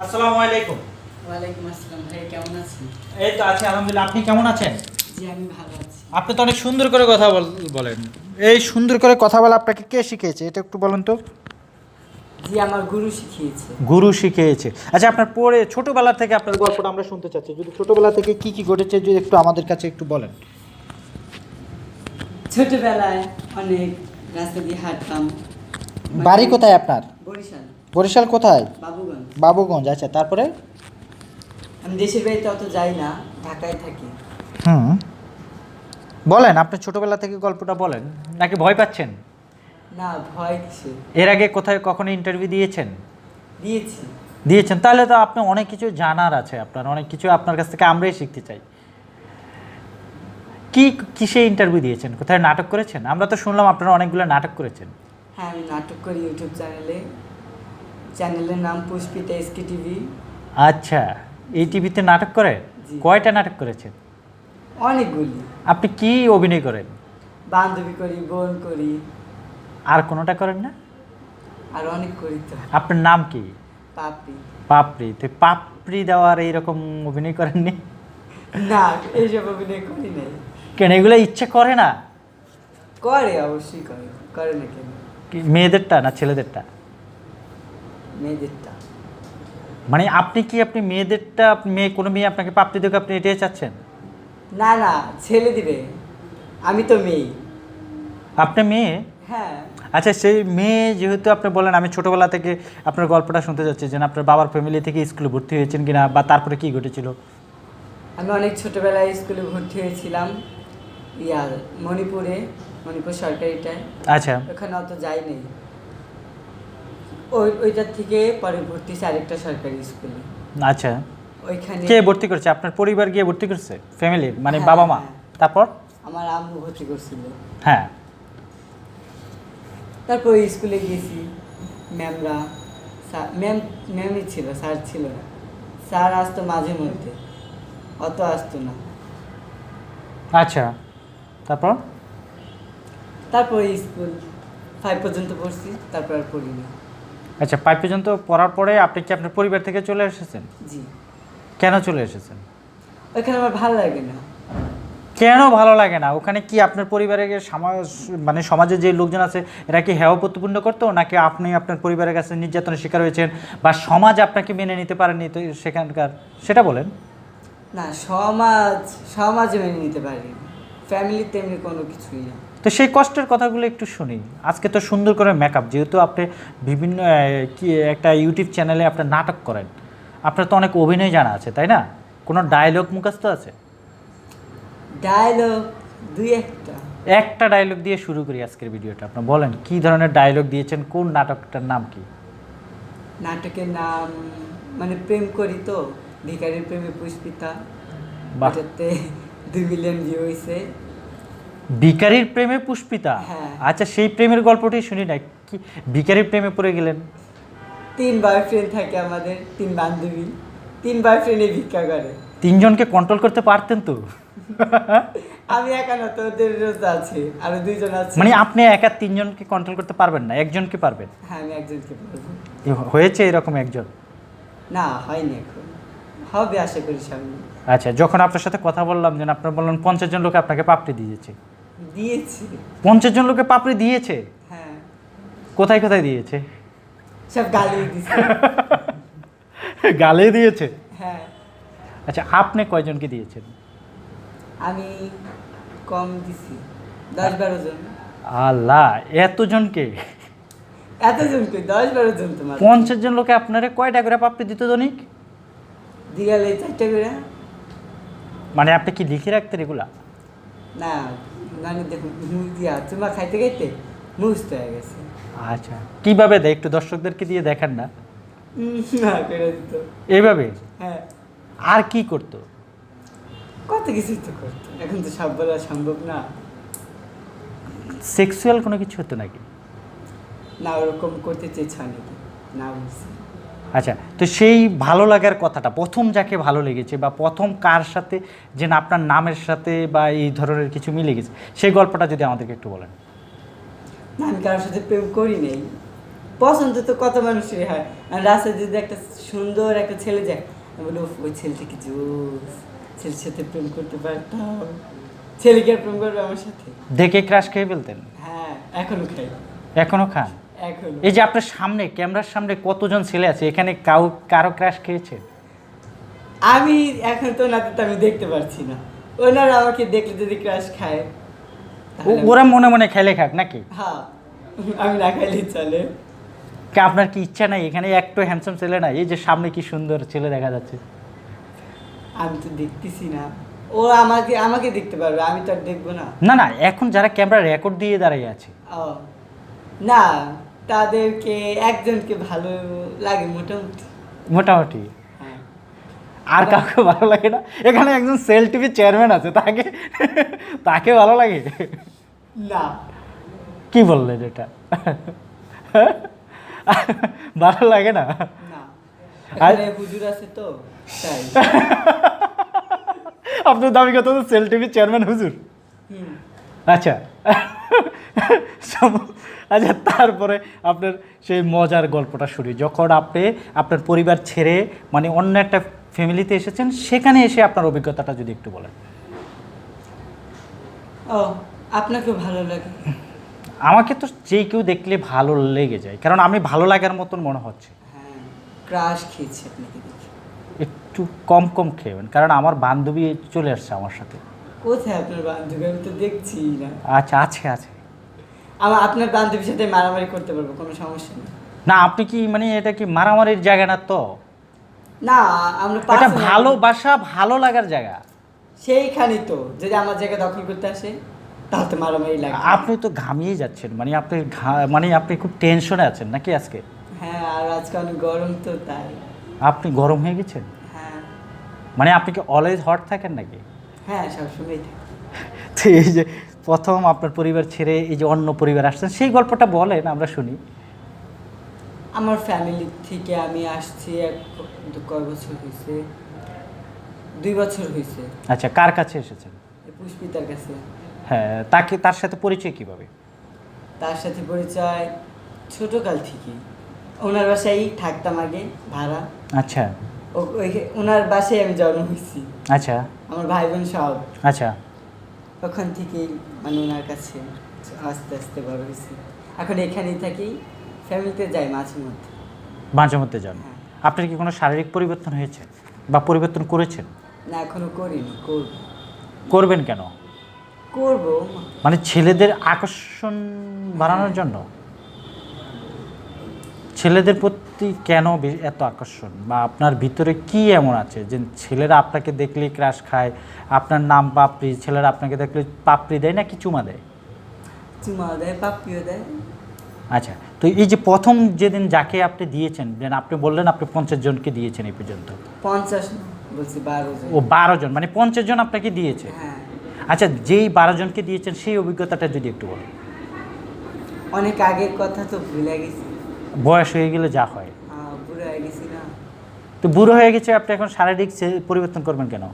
আসসালামু আলাইকুম। ওয়ালাইকুম আসসালাম ভাই কেমন আছেন? এই তো আছি আলহামদুলিল্লাহ। আপনি কেমন আছেন? জি আমি ভালো আছি। আপনি তো অনেক সুন্দর করে কথা বল- বলেন। এই সুন্দর করে কথা বলা আপনাকে কে শিখিয়েছে? এটা একটু বলুন তো। জি আমার গুরু শিখিয়েছে। গুরু শিখিয়েছে। আচ্ছা আপনার পরে ছোটবেলা থেকে আপনার গল্পটা আমরা শুনতে চাচ্ছি। যদি ছোটবেলা থেকে কি কি ঘটেছে যদি একটু আমাদের কাছে একটু বলেন। ছোটবেলায় অনেক রাস্তা দিয়ে হাঁটতাম। বাড়ি কোথায় আপনার? বরিশাল। বরিশাল কোথায়? বাবুগঞ্জ। বাবুগঞ্জ আচ্ছা তারপরে? আমি দেশের বাড়িতে অত যাই না ঢাকায় থাকি। হুম। বলেন আপনি ছোটবেলা থেকে গল্পটা বলেন নাকি ভয় পাচ্ছেন? না ভয় কিসে এর আগে কোথায় কখনো ইন্টারভিউ দিয়েছেন? দিয়েছি। দিয়েছেন তাহলে তো আপনি অনেক কিছু জানার আছে আপনার অনেক কিছু আপনার কাছ থেকে আমরাই শিখতে চাই। কি কিসে ইন্টারভিউ দিয়েছেন? কোথায় নাটক করেছেন? আমরা তো শুনলাম আপনারা অনেকগুলো নাটক করেছেন। হ্যাঁ আমি নাটক করি ইউটিউব চ্যানেলে। চ্যানেলের নাম পুষ্পিতা এসকে টিভি। আচ্ছা এই টিভিতে নাটক করে? কয়টা নাটক করেছেন? অনেকগুলি। আপনি কি অভিনয় করেন? বান্ধবী করি বোন করি। আর কোনোটা করেন না? আর অনেক করি তো। আপনার নাম কি? পাপড়ি। পাপড়ি। তো পাপড়ি দেওয়ার এইরকম অভিনয় করেননি? না এইসব অভিনয় করি নাই। কেন এগুলো ইচ্ছে করে না? করে অবশ্যই করে করে না কেন? মেয়েদেরটা না ছেলেদেরটা? মেয়েদেরটা। মানে আপনি কি আপনি মেয়েদেরটা মেয়ে কোনো মেয়ে আপনাকে প্রাপ্তি দেখে আপনি এটাই চাচ্ছেন? না না ছেলে দিবে। আমি তো মেয়ে। আপনি মেয়ে? হ্যাঁ। আচ্ছা সেই মেয়ে যেহেতু আপনি বলেন আমি ছোটোবেলা থেকে আপনার গল্পটা শুনতে যাচ্ছি যে আপনার বাবার ফ্যামিলি থেকে স্কুলে ভর্তি হয়েছেন কিনা বা তারপরে কি ঘটেছিল? আমি অনেক ছোটবেলায় স্কুলে ভর্তি হয়েছিলাম ইয়া মণিপুরে মণিপুর সরকারিটায়। আচ্ছা। ওখানে অত যাই নেই। ওই ওইটার থেকে পরে ভর্তি হয়েছে আরেকটা সরকারি স্কুলে। আচ্ছা। ওইখানে কে ভর্তি করছে? আপনার পরিবার গিয়ে ভর্তি করছে? ফ্যামিলির মানে হ্যাঁ, বাবা মা হ্যাঁ। তারপর? আমার আম্মু ভর্তি করছিল। হ্যাঁ। তারপর ওই স্কুলে গেছি ম্যামরা ম্যাম ম্যামই ছিল স্যার ছিল না। স্যার আসতো মাঝে মধ্যে। অত আসতো না। আচ্ছা। তারপর? তারপর ওই স্কুল ফাইভ পর্যন্ত পড়ছি তারপর আর পড়িনি। আচ্ছা পাইপ পর্যন্ত পড়ার পরে আপনি কি আপনার পরিবার থেকে চলে এসেছেন? জি। কেন চলে এসেছেন? ওইখানে আমার ভালো লাগে না। কেন ভালো লাগে না? ওখানে কি আপনার পরিবারের সমাজ মানে সমাজে যে লোকজন আছে এরা কি হেয় প্রতিপূর্ণ করতো? নাকি আপনি আপনার পরিবারের কাছে নির্যাতনের শিকার হয়েছেন বা সমাজ আপনাকে মেনে নিতে পারেনি তো সেখানকার? সেটা বলেন। না সমাজ সমাজে মেনে নিতে পারি ফ্যামিলি তেমনি কোনো কিছুই না। তো সেই কষ্টের কথাগুলো একটু শুনি। আজকে তো সুন্দর করে মেকআপ যেহেতু আপনি বিভিন্ন কি একটা ইউটিউব চ্যানেলে আপনি নাটক করেন। আপনার তো অনেক অভিনয় জানা আছে তাই না? কোনো ডায়লগ মুখস্থ আছে? ডায়লগ দুই একটা। একটা ডায়লগ দিয়ে শুরু করি আজকের ভিডিওটা আপনি বলেন কি ধরনের ডায়লগ দিয়েছেন? কোন নাটকটার নাম কি? নাটকের নাম মানে প্রেম করি তো ভিকারির প্রেমে পুষ্পিতা। বাহ। দুই মিলিয়ন ভিউ হয়েছে ভিকারির প্রেমে পুষ্পিতা। হ্যাঁ। আচ্ছা সেই প্রেমের গল্পটি শুনি না কি ভিকারির প্রেমে পড়ে গেলেন? তিন বয়ফ্রেন্ড থাকে আমাদের তিন বান্ধবী। তিন বয়ফ্রেন্ডে ভিক্ষা করে। তিনজনকে কন্ট্রোল করতে পারতেন তো? আমি একা না তো ওদের রোজ আছে আরও দুইজন আছে। মানে আপনি একা তিনজনকে কন্ট্রোল করতে পারবেন না একজনকে পারবেন? হ্যাঁ আমি একজনকে এ- হয়েছে এরকম একজন? না হয়নি এখন। হবে আশা করি সামনে। আচ্ছা যখন আপনার সাথে কথা বললাম যে আপনার বললেন পঞ্চাশ জন লোকে আপনাকে পাপড়ি দিয়েছে দিয়েছি। পঞ্চাশ জন লোকে পাপড়ি দিয়েছে? হ্যাঁ। কোথায় কোথায় দিয়েছে? সব গালিয়ে দিছে গালে দিয়েছে? হ্যাঁ। আচ্ছা আপনি কয়জনকে দিয়েছেন? আমি কম দিছি দশ বারো জন। আল্লাহ এতজনকে? এতজন কই দশ বারো জন তোমার। পঞ্চাশ জন লোকে আপনারা কয়টা করে পাপড়ি দিত দনিক? দিগালে চারটে করে। মানে আপনি কি লিখে রাখতেন এগুলা? না মানে দেখুন মুখ দিয়া চুমা খাইতে খাইতে মুখস্থ হয়ে গেছে। আচ্ছা কীভাবে দেয়? একটু দর্শকদেরকে দিয়ে দেখান না। না করে দিত। এইভাবে হ্যাঁ। আর কি করতো? কত কিছু তো করতো। এখন তো সব বলা সম্ভব না। সেক্সুয়াল কোনো কিছু হতো নাকি? না ওরকম করতে চেয়েছ নাকি না বলছি। আচ্ছা তো সেই ভালো লাগার কথাটা প্রথম যাকে ভালো লেগেছে বা প্রথম কার সাথে যে না আপনার নামের সাথে বা এই ধরনের কিছু মিলে গেছে সেই গল্পটা যদি আমাদেরকে একটু বলেন। না আমি কারোর সাথে প্রেম করি নেই পছন্দ তো কত মানুষেরই হয়। আর রাস্তায় যদি একটা সুন্দর একটা ছেলে যায় আমি বলি ওই ছেলেটা কি জোস ছেলের সাথে প্রেম করতে পারতাম। ছেলে কি আর প্রেম করবে আমার সাথে? দেখে ক্রাশ খেয়ে ফেলতেন? হ্যাঁ এখনও খাই। এখনও খান? এই যে আপনার সামনে ক্যামেরার সামনে কতজন ছেলে আছে? এখানে কাউ কারও ক্রাশ খেয়েছে আমি এখন তো নাতে তো আমি দেখতে পারছি না। ওনারা আমাকে দেখলে যদি ক্রাশ খায় ওরা মনে মনে খেলে খাক নাকি? হ্যাঁ আমি না খাইলেই চলে। আপনার কি ইচ্ছা নাই? এখানে একটু হ্যান্ডসাম ছেলে নাই। এই যে সামনে কি সুন্দর ছেলে দেখা যাচ্ছে। আমি তো দেখতেছি না। ও আমাকে আমাকে দেখতে পারবে আমি তো আর দেখব না। না না এখন যারা ক্যামেরা রেকর্ড দিয়ে দাঁড়িয়ে আছে। ও না তাদেরকে একজনকে ভালো লাগে মোটামুটি। মোটামুটি? হ্যাঁ। আর কাউকে ভালো লাগে না? এখানে একজন সেল টিভি চেয়ারম্যান আছে তাকে তাকে ভালো লাগে? না। কি বললেন এটা? ভালো লাগে না? না। আর- এখানে হুজুর আছে তো তাই। আপনার দাবি কত সেল টিভি চেয়ারম্যান হুজুর? আচ্ছা। আচ্ছা তারপরে আপনার সেই মজার গল্পটা শুরু যখন আপনি আপনার পরিবার ছেড়ে মানে অন্য একটা ফ্যামিলিতে এসেছেন সেখানে এসে আপনার অভিজ্ঞতাটা যদি একটু বলেন। ও আপনাকেও ভালো লাগে। আমাকে তো যে কেউ দেখলে ভালো লেগে যায় কারণ আমি ভালো লাগার মতন মনে হচ্ছে। হ্যাঁ ক্রাশ খেয়েছি আপনাকে দেখি। একটু কম কম খেয়েবেন কারণ আমার বান্ধবী চলে আসছে আমার সাথে। কোথায় আপনার বান্ধবী? আমি তো দেখছি না। আচ্ছা আছে আছে। আমার আপনার বান্ধবীর সাথে মারামারি করতে পারব কোনো সমস্যা নেই। না আপনি কি মানে এটা কি মারামারির জায়গা না তো? না আমরা এটা ভালোবাসা ভালো লাগার জায়গা। সেইখানেই তো যদি আমার জায়গা দখল করতে আসে তাহলে মারামারি লাগে আপনি তো ঘামিয়ে যাচ্ছেন মানে আপনি মানে আপনি খুব টেনশনে আছেন নাকি আজকে? হ্যাঁ আর আজকে অনেক গরম তো তাই। আপনি গরম হয়ে গেছেন? হ্যাঁ। মানে আপনি কি অলওয়েজ হট থাকেন নাকি? হ্যাঁ সবসময় থাকে। তো এই যে প্রথম আপনার পরিবার ছেড়ে এই যে অন্য পরিবার আসছেন সেই গল্পটা বলেন আমরা শুনি। আমার ফ্যামিলি থেকে আমি আসছি এক কয় বছর হয়েছে দুই বছর হয়েছে আচ্ছা কার কাছে এসেছেন? পুষ্পিতার কাছে। হ্যাঁ তাকে তার সাথে পরিচয় কীভাবে? তার সাথে পরিচয় ছোটকাল থেকেই। ওনার বাসায় থাকতাম আগে ভাড়া। আচ্ছা। ওনার বাসায় আমি জন্ম হয়েছি আচ্ছা। আমার ভাই বোন সব। আচ্ছা। ওখান থেকেই মানে ওনার কাছে আস্তে আস্তে বড় হয়েছি। এখন এখানেই থাকি ফ্যামিলিতে যাই মাঝে মধ্যে। মাঝে মধ্যে যান? হ্যাঁ। আপনার কি কোনো শারীরিক পরিবর্তন হয়েছে? বা পরিবর্তন করেছেন? না এখনও করিনি করব। করবেন কেন? করব। মানে ছেলেদের আকর্ষণ বাড়ানোর জন্য? ছেলেদের প্রতি কেন এত আকর্ষণ? বা আপনার ভিতরে কি এমন আছে যে ছেলেরা আপনাকে দেখলে ক্রাশ খায় আপনার নাম পাপড়ি ছেলেরা আপনাকে দেখলে পাপড়ি দেয় না কি চুমা দেয়? চুমা দেয় পাপ্পিও দেয়। আচ্ছা তো এই যে প্রথম যেদিন যাকে আপনি দিয়েছেন যেন আপনি বললেন আপনি পঞ্চাশ জনকে দিয়েছেন এই পর্যন্ত। পঞ্চাশ বলছি বারো জন। ও বারো জন মানে পঞ্চাশ জন আপনাকে দিয়েছে। হ্যাঁ। আচ্ছা যেই বারো জনকে দিয়েছেন সেই অভিজ্ঞতাটা যদি একটু বলেন। অনেক আগের কথা তো ভুলে গেছি। বয়স হয়ে গেলে যা হয়। তো বুড়ো হয়ে গেছে আপনি এখন শারীরিক পরিবর্তন করবেন কেন?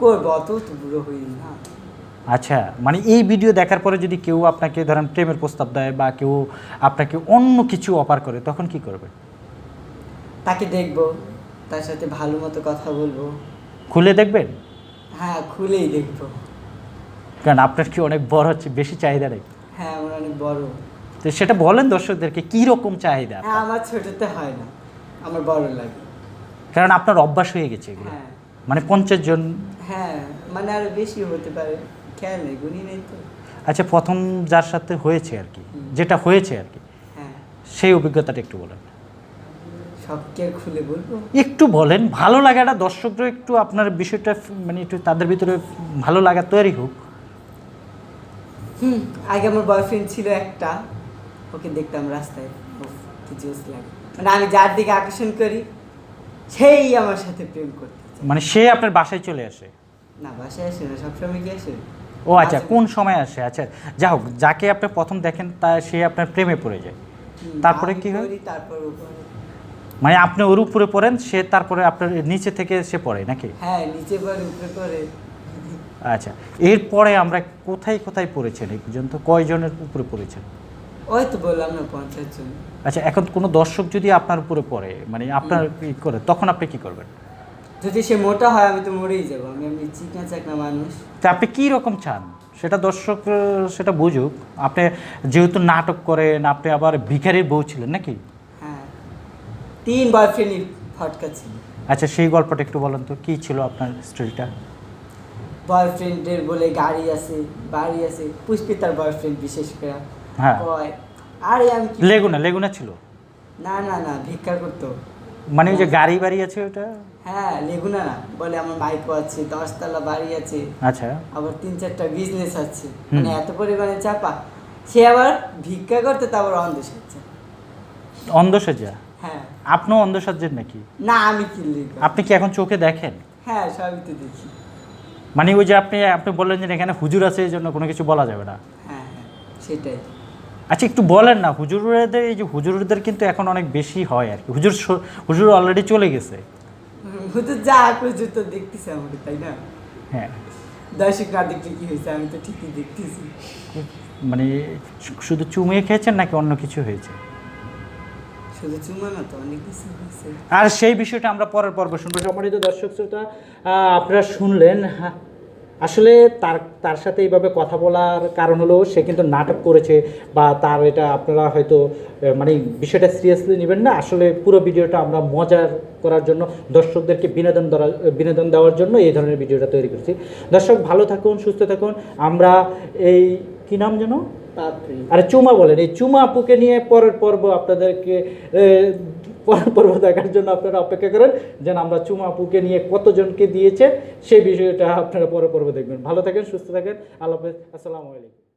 করব অত তো বুড়ো হই না। আচ্ছা মানে এই ভিডিও দেখার পরে যদি কেউ আপনাকে ধরেন প্রেমের প্রস্তাব দেয় বা কেউ আপনাকে অন্য কিছু অফার করে তখন কি করবে? তাকে দেখব তার সাথে ভালো মতো কথা বলব। খুলে দেখবেন? হ্যাঁ খুলেই দেখব। কারণ আপনার কি অনেক বড় হচ্ছে বেশি চাহিদা নেই। হ্যাঁ আমার অনেক বড়। তো সেটা বলেন দর্শকদেরকে কি রকম চাহিদা হ্যাঁ আমার ছোটতে হয় না। আমার বড় লাগে। কারণ আপনার অভ্যাস হয়ে গেছে এগুলো। হ্যাঁ। মানে পঞ্চাশ জন? হ্যাঁ মানে আরও বেশি হতে পারে। খেয়াল নেই নেই তো। আচ্ছা প্রথম যার সাথে হয়েছে আর কি যেটা হয়েছে আর কি হ্যাঁ। সেই অভিজ্ঞতাটা একটু বলেন। সব কে আর খুলে বলব? একটু বলেন ভালো লাগাটা দর্শকরা একটু আপনার বিষয়টা মানে একটু তাদের ভিতরে ভালো লাগা তৈরি হোক। হুম আগে আমার বয়ফ্রেন্ড ছিল একটা। ওকে দেখতাম রাস্তায়। কি জোস লাগে। মানে আমি যার দিকে আকর্ষণ করি সেই আমার সাথে প্রেম করতে মানে সে আপনার বাসায় চলে আসে? না বাসায় আসে না সবসময় কি আসে। ও আচ্ছা কোন সময় আসে? আচ্ছা যা হোক যাকে আপনি প্রথম দেখেন তা সে আপনার প্রেমে পড়ে যায়। তারপরে কি হয়? তারপর মানে আপনি ওর উপরে পড়েন সে তারপরে আপনার নিচে থেকে সে পড়ে নাকি? হ্যাঁ নিচে পরে উপরে করে আচ্ছা এরপরে আমরা কোথায় কোথায় পড়েছেন এই পর্যন্ত? কয়জনের উপরে পড়েছেন? ওই তো বললাম না পঞ্চাশ জন আচ্ছা এখন কোনো দর্শক যদি আপনার উপরে পড়ে মানে আপনার ই করে তখন আপনি কি করবেন? যদি সে মোটা হয় আমি তো মরেই যাব। আমি আমি চিকনা চাকনা মানুষ। তা আপনি কী রকম চান? সেটা দর্শক আহ, সেটা বুঝুক। আপনি যেহেতু নাটক করেন আপনি আবার ভিখারির বউ ছিলেন নাকি? হ্যাঁ। তিন বয়ফ্রেন্ডই ফটকা ছিল। আচ্ছা সেই গল্পটা একটু বলেন তো কী ছিল আপনার স্টোরিটা বয়ফ্রেন্ডের বলে গাড়ি আছে বাড়ি আছে পুষ্পিতার বয়ফ্রেন্ড বিশেষ করে। হ্যাঁ। কয়? আরে আমি কি লেগুনা লেগুনা ছিল? না না না ভিক্ষা করতো। মানে ওই যে গাড়ি বাড়ি আছে ওটা? হ্যাঁ লেগুনা না। বলে আমার মাইকো আছে দশতলা বাড়ি আছে। আচ্ছা। আবার তিন চারটা বিজনেস আছে। হুম। মানে এত পরিমাণে চাপা। সে আবার ভিক্ষা করতে তা আবার অন্ধসাজ্জা। অন্ধসজ্জা? হ্যাঁ। আপনিও অন্ধসজ্জের নাকি? না আমি কিনলি আপনি কি এখন চোখে দেখেন? হ্যাঁ সবই তো দেখি। মানে ওই যে আপনি আপনি বললেন যে এখানে হুজুর আছে এই জন্য কোনো কিছু বলা যাবে না। হ্যাঁ হ্যাঁ সেটাই। আচ্ছা একটু বলেন না হুজুরদের এই যে হুজুরদের কিন্তু এখন অনেক বেশি হয় আর কি। হুজুর হুজুর অলরেডি চলে গেছে। হুজুর যা হুজুর তো দেখতেছে আমাকে তাই না? হ্যাঁ। দর্শক না দেখলে কি হয়েছে? আমি তো ঠিকই দেখতেছি। মানে শুধু চুমিয়ে খেয়েছেন নাকি অন্য কিছু হয়েছে? আর সেই বিষয়টা আমরা পরের পর্ব শুনব। সম্মানিত দর্শক শ্রোতা আপনারা শুনলেন হ্যাঁ, আসলে তার তার সাথে এইভাবে কথা বলার কারণ হলো সে কিন্তু নাটক করেছে বা তার এটা আপনারা হয়তো মানে বিষয়টা সিরিয়াসলি নেবেন না। আসলে পুরো ভিডিওটা আমরা মজার করার জন্য দর্শকদেরকে বিনোদন বিনোদন দেওয়ার জন্য এই ধরনের ভিডিওটা তৈরি করেছি। দর্শক ভালো থাকুন সুস্থ থাকুন। আমরা এই কি নাম যেন? আরে চুমা বলেন। এই চুমা আপুকে নিয়ে পরের পর্ব আপনাদেরকে পর্ব দেখার জন্য আপনারা অপেক্ষা করেন। যেন আমরা চুমা পুকে নিয়ে কতজনকে দিয়েছে, সেই বিষয়টা আপনারা পরে পর্ব দেখবেন। ভালো থাকেন, সুস্থ থাকেন। আল্লাহ হাফেজ। আসসালামু আলাইকুম।